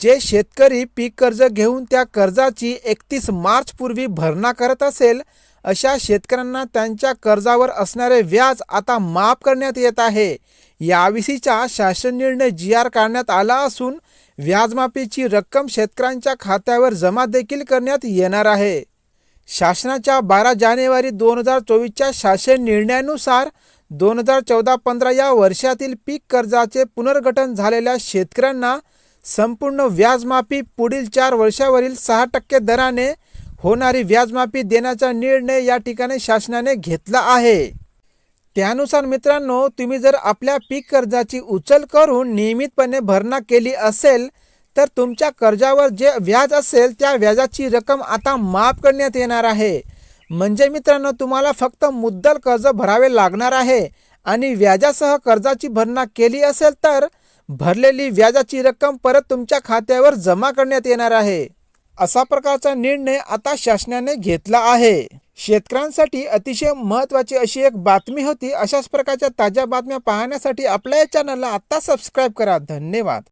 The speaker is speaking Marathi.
जे शेतकरी पीक कर्ज घेऊन त्या कर्जाची एकतीस मार्च पूर्वी भरणा करत असेल अशा शेतकऱ्यांना त्यांच्या कर्जावर असणारे व्याज आता माफ करण्यात येत आहे. याविषयीचा शासन निर्णय जी आर काढण्यात आला असून व्याजमाफीची रक्कम शेतकऱ्यांच्या खात्यावर जमा देखील करण्यात येणार आहे. शासनाच्या बारा जानेवारी दोन हजार चोवीसच्या शासन निर्णयानुसार दोन हजार चौदा पंधरा या वर्षातील पीक कर्जाचे पुनर्गठन झालेल्या शेतकऱ्यांना संपूर्ण व्याजमाफी पुढील चार वर्षावरील सहा टक्के दराने होणारी व्याजमाफी देण्याचा निर्णय या ठिकाणी शासनाने घेतला आहे. त्यानुसार मित्रांनो तुम्ही जर आपल्या पीक कर्जाची उचल करून नियमितपणे भरणा केली असेल तर तुमच्या कर्जावर जे व्याज असेल त्या व्याजाची रक्कम आता माफ करण्यात येणार आहे. म्हणजे मित्रांनो तुम्हाला फक्त मुद्दल कर्ज भरावे लागणार आहे आणि व्याजासह कर्जाची भरणा केली असेल तर भरलेली व्याजाची रक्कम परत तुमच्या खात्यावर जमा करण्यात येणार आहे. असा प्रकारचा निर्णय आता शासनाने घेतला आहे. शेतकऱ्यांसाठी अतिशय महत्त्वाची अशी एक बातमी होती. अशाच प्रकारच्या ताज्या बातम्या पाहण्यासाठी आपल्या या चॅनलला आत्ता सबस्क्राईब करा. धन्यवाद.